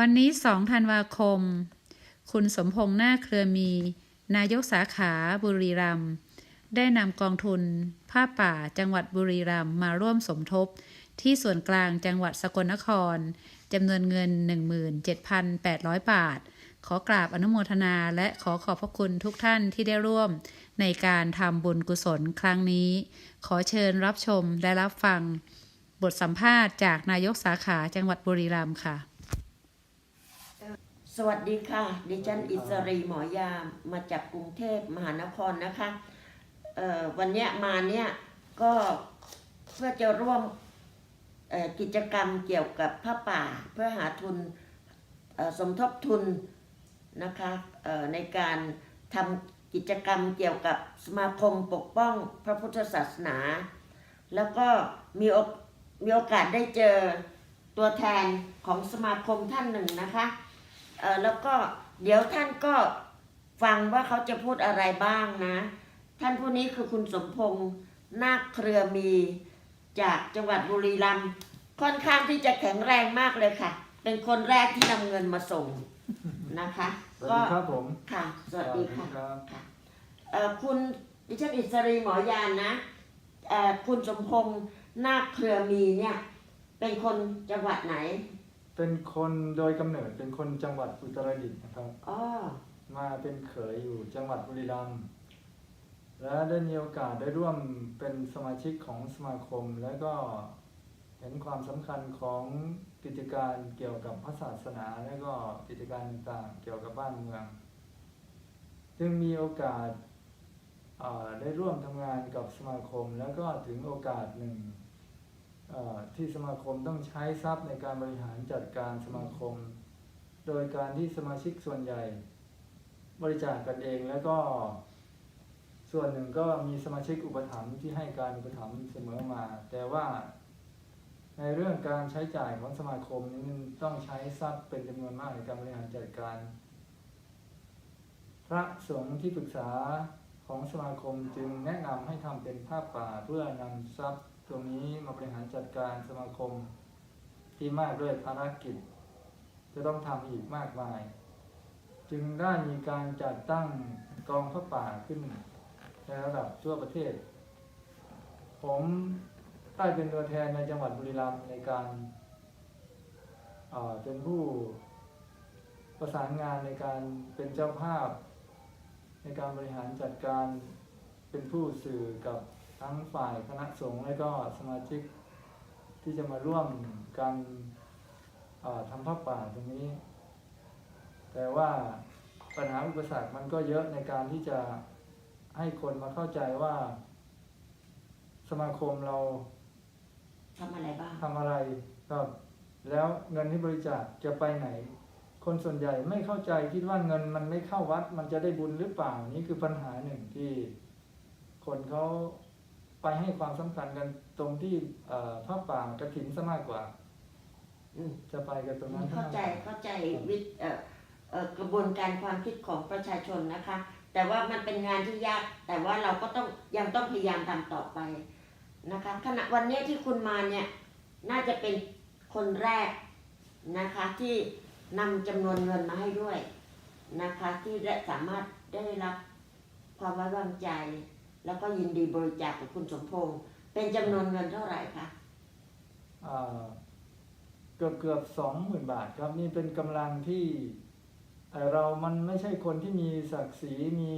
วันนี้ 2 ธันวาคม คุณสมพงษ์นาเครือมี นายกสาขาบุรีรัมย์ได้นำกองทุน ผ้าป่าจังหวัดบุรีรัมย์มาร่วมสมทบ ที่ส่วนกลางจังหวัดสกลนครจำนวนเงิน 17,800 บาท ขอกราบอนุโมทนาและขอขอบพระคุณทุกท่านที่ได้ร่วม ในการทำบุญกุศลครั้งนี้ ขอเชิญรับชมและรับฟัง บทสัมภาษณ์จากนายกสาขาจังหวัดบุรีรัมย์ค่ะ สวัสดีค่ะ ดิฉันอิสรีหมอยามมาจากกรุงเทพมหานครนะคะวันนี้มาเนี่ยก็เพื่อจะร่วมกิจกรรมเกี่ยวกับผ้าป่า เพื่อหาทุนสมทบทุนนะคะในการทำกิจกรรมเกี่ยวกับสมาคมปกป้องพระพุทธศาสนา แล้วก็มีมีโอกาสได้เจอตัวแทนของสมาคมท่านหนึ่งนะคะ อ่อแล้วก็เดี๋ยวท่านก็ฟังว่าเขาจะพูดอะไรบ้างนะ ท่านผู้นี้คือคุณสมพงษ์นาคเครือมีจากจังหวัดบุรีรัมย์ค่อนข้างที่จะแข็งแรงมากเลยค่ะ เป็นคนแรกที่นำเงินมาส่งนะคะสวัสก็ดีครับผมค่ะ สวัสดีค่ะรับค่ะเอ่อคุณดิฉันอิสรีหมอยานนะเอ่อคุณสมพงษ์นาคเครือมีเนี่ย เป็นคนจังหวัดไหน เป็นคนโดยกำเนิดเป็นคนจังหวัดอุตรดิตถ์นะครับ อ๋อ มาเป็นเขยอยู่จังหวัดบุรีรัมย์และได้มีโอกาสได้ร่วมเป็นสมาชิกของสมาคม และก็เห็นความสำคัญของกิจการเกี่ยวกับพระศาสนา และก็กิจการต่างๆเกี่ยวกับบ้านเมือง จึงมีโอกาสอ่าได้ร่วมทำงานกับสมาคม แล้วก็ถึงโอกาสหนึ่งเอ่อ ที่สมาคมต้องใช้ทรัพย์ในการบริหารจัดการสมาคม โดยการที่สมาชิกส่วนใหญ่ บริจาคกันเองแล้วก็ส่วนหนึ่งก็มีสมาชิกอุปถัมภ์ที่ให้การอุปถัมภ์เสมอมา แต่ว่าในเรื่องการใช้จ่ายของสมาคมนี้นต้องใช้ทรัพย์เป็นจำนวนมากในการบริหารจัดการ พระสงฆ์ที่ปรึกษาของสมาคมจึงแนะนำให้ทำเป็นผ้าป่าเพื่อนำทรัพย์ ตรงนี้มาบริหารจัดการสมาคมที่มากด้วยภารกิจ จะต้องทำอีกมากมาย จึงได้มีการจัดตั้งกองพระป่าขึ้นในระดับทั่วประเทศ ผมได้เป็นตัวแทนในจังหวัดบุรีรัมย์ในการเอ่อเป็นผู้ประสานงานในการเป็นเจ้าภาพ ในการบริหารจัดการเป็นผู้สื่อกับ ทั้งฝ่ายคณะสงฆ์และก็สมาชิกที่จะมาร่วมกันเอ่อทำผ้าป่าตรงนี้ แต่ว่าปัญหาอุปสรรคมันก็เยอะในการที่จะให้คนมาเข้าใจว่า สมาคมเราทำอะไรบ้างทำอะไรครับ แล้วเงินที่บริจาคจะไปไหน คนส่วนใหญ่ไม่เข้าใจคิดว่าเงินมันไม่เข้าวัด มันจะได้บุญหรือเปล่านี่คือปัญหาหนึ่งที่คนเขา ไปให้ความสำคัญกันตรงที่เอ่อพระป่ากระถินซะมากกว่าอืมจะไปกันตรงนั้นเข้าใจเข้าใจวิธีเอ่อเอ่อกระบวนการความคิดของประชาชนนะคะ แต่ว่ามันเป็นงานที่ยาก แต่ว่าเราก็ต้องยังต้องพยายามทำต่อไปนะคะขณะวันนี้ที่คุณมาเนี่ยน่าจะเป็นคนแรกนะคะที่นำจำนวนเงินมาให้ด้วยนะคะ ที่ได้สามารถได้รับความไว้วางใจ แล้วก็ยินดีบริจาคกับคุณสมพงษ์เป็นจำนวนเงินเท่าไหร่คะเกือบเกือบสองหมื่นบาทครับนี่เป็นกำลังที่เรามันไม่ใช่คนที่มีศักดิ์ศรีมี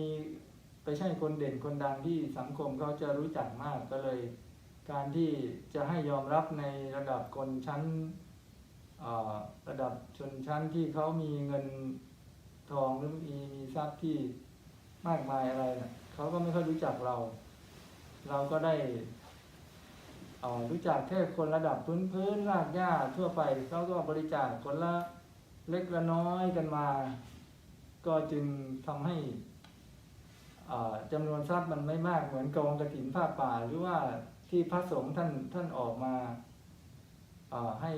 ไปใช่คนเด่นคนดังที่สังคมเขาจะรู้จักมากก็เลย การที่จะให้ยอมรับในระดับคนชั้นระดับชนชั้นที่เขามีเงินทองหรือมีมีทรัพย์ที่มากมายอะไรนะ เขาก็ไม่ค่อยรู้จักเรา เราก็ได้อ่อรู้จักแค่คนระดับพื้นพื้นรากหญ้าทั่วไปเขาก็บริจาคคนละเล็กละน้อยกันมา ก็จึงทำให้อ่าจำนวนทรัพย์มันไม่มากเหมือนกองกระถินผ้าป่า หรือว่าที่พระสงฆ์ท่านท่านออกมาให้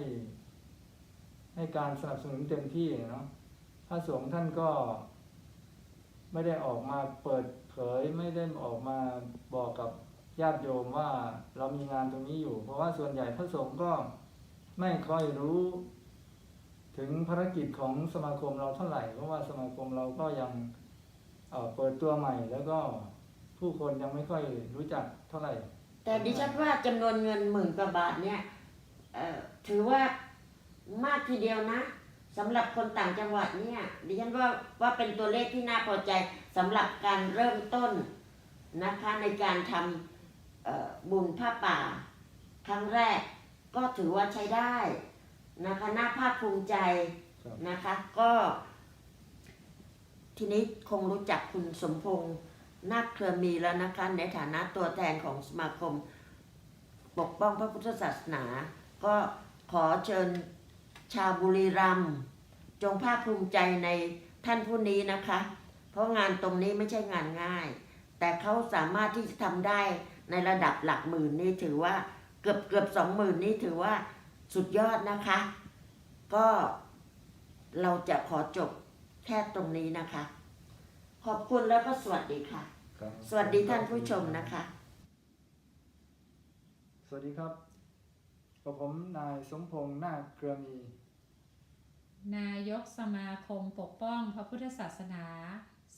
ให้การสนับสนุนเต็มที่เนาะพระสงฆ์ท่านก็ ไม่ได้ออกมาเปิดเผยไม่ได้ออกมาบอกกับญาติโยมว่าเรามีงานตรงนี้อยู่ เพราะว่าส่วนใหญ่พระสงฆ์ก็ไม่ค่อยรู้ ถึงภารกิจของสมาคมเราเท่าไหร่ เพราะว่าสมาคมเราก็ยังเเปิดตัวใหม่ แล้วก็ผู้คนยังไม่ค่อยรู้จักเท่าไหร่ แต่ดิฉันว่าจำนวนเงินหมื่นกว่าบาทเนี่ยถือว่ามากทีเดียวนะ สำหรับคนต่างจังหวัดเนี่ยดิฉันว่าว่าเป็นตัวเลขที่น่าพอใจสำหรับการเริ่มต้นนะคะในการทำบุญผ้าป่า ครั้งแรกก็ถือว่าใช้ได้นะคะน่าภาคภูมิใจนะคะก็ทีนี้คงรู้จักคุณสมพงษ์นาคเครือมีแล้วนะคะในฐานะตัวแทนของสมาคม ปกป้องพระพุทธศาสนา ก็ขอเชิญชาวบุรีรัมย์ จงภาคภูมิใจในท่านผู้นี้นะคะ เพราะงานตรงนี้ไม่ใช่งานง่าย แต่เขาสามารถที่จะทำได้ในระดับหลักหมื่นนี่ถือว่าเกือบเกือบสองหมื่นนี่ถือว่าสุดยอดนะคะ ก็เราจะขอจบแค่ตรงนี้นะคะ ขอบคุณแล้วก็สวัสดีค่ะครับสวัสดีท่านผู้ชมนะคะ สวัสดีครับกับผมนายสมพงษ์นาคเครือมี นายกสมาคมปกป้องพระพุทธศาสนา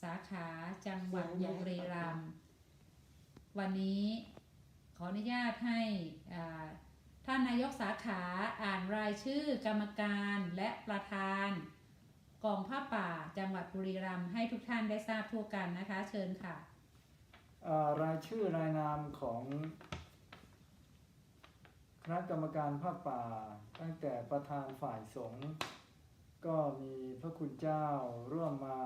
สาขาจังหวัดบุรีรัมย์วันนี้ขออนุญาตให้ท่านนายกสาขาอ่านรายชื่อกรรมการและประธาน กองผ้าป่าจังหวัดบุรีรัมย์ให้ทุกท่านได้ทราบทั่วกันนะคะ เชิญค่ะรายชื่อรายนามของคณะกรรมการภาป่า ตั้งแต่ประธานฝ่ายสงฆ์ ก็มีพระคุณเจ้าร่วมมา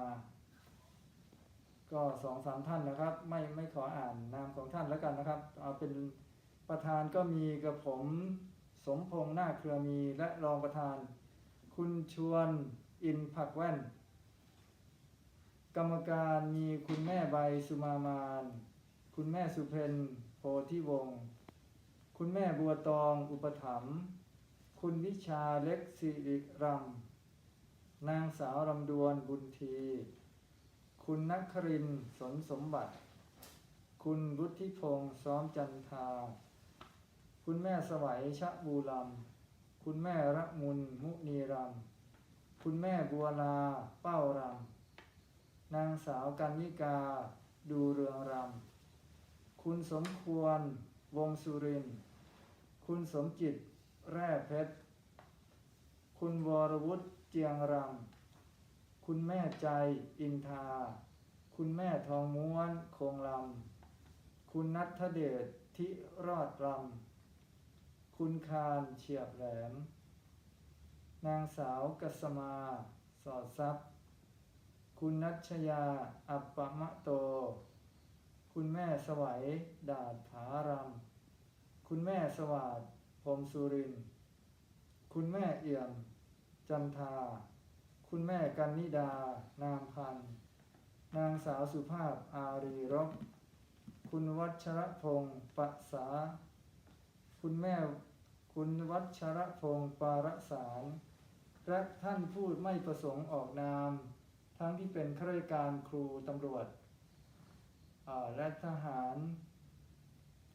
ก็สองสามท่านนะครับ ไม่ไม่ขออ่านนามของท่านแล้วกันนะครับ เอาเป็นประธานก็มีกับผมสมพงษ์นาเครือมีและรองประธาน คุณชวนอินผักแว่น กรรมการมีคุณแม่ใบสุมามาน คุณแม่สุเพนโพธิวงศ์คุณแม่บัวตองอุปถัมภ์คุณวิชาเล็กสิริรำ นางสาวรำดวนบุญที คุณนักครินสนสมบัติ คุณรุธิพงศ์ซ้อมจันทา คุณแม่สวัยชะบูลำคุณแม่ระมุนมุนีรำคุณแม่บัวลาเป้ารำนางสาวกันนิกา ดูเรืองรำคุณสมควร วงสุริน คุณสมจิต แร่เพชร คุณวรวุฒิ จียงรำ คุณแม่ใจอินทา คุณแม่ทองม้วนคงลำ คุณนัทเดชทิรอดรำคุณคารเฉียบแหลม นางสาวกัสมา สอดทรัพย์คุณนัชยา อัปปมะโต คุณแม่สวัย ดาดผารำ คุณแม่สวัสดพรหมสุริน คุณแม่เอี่ยม จันทา คุณแม่กันนิดา นามพันธ์นางสาวสุภาพอารีรบคุณวัชรพงศ์ปะสา คุณแม่คุณวัชรพงศ์ปารสารและท่านผู้ไม่ประสงค์ออกนาม ทั้งที่เป็นข้าราชการครูตำรวจและทหาร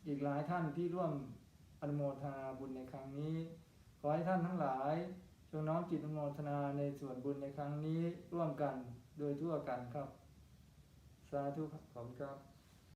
อีกหลายท่านที่ร่วมอนุโมทนาบุญในครั้งนี้ ขอให้ท่านทั้งหลาย จงน้อมจิตอนุโมทนาในส่วนบุญในครั้งนี้ร่วมกันโดยทั่วกันครับ สาธุขอบคุณครับ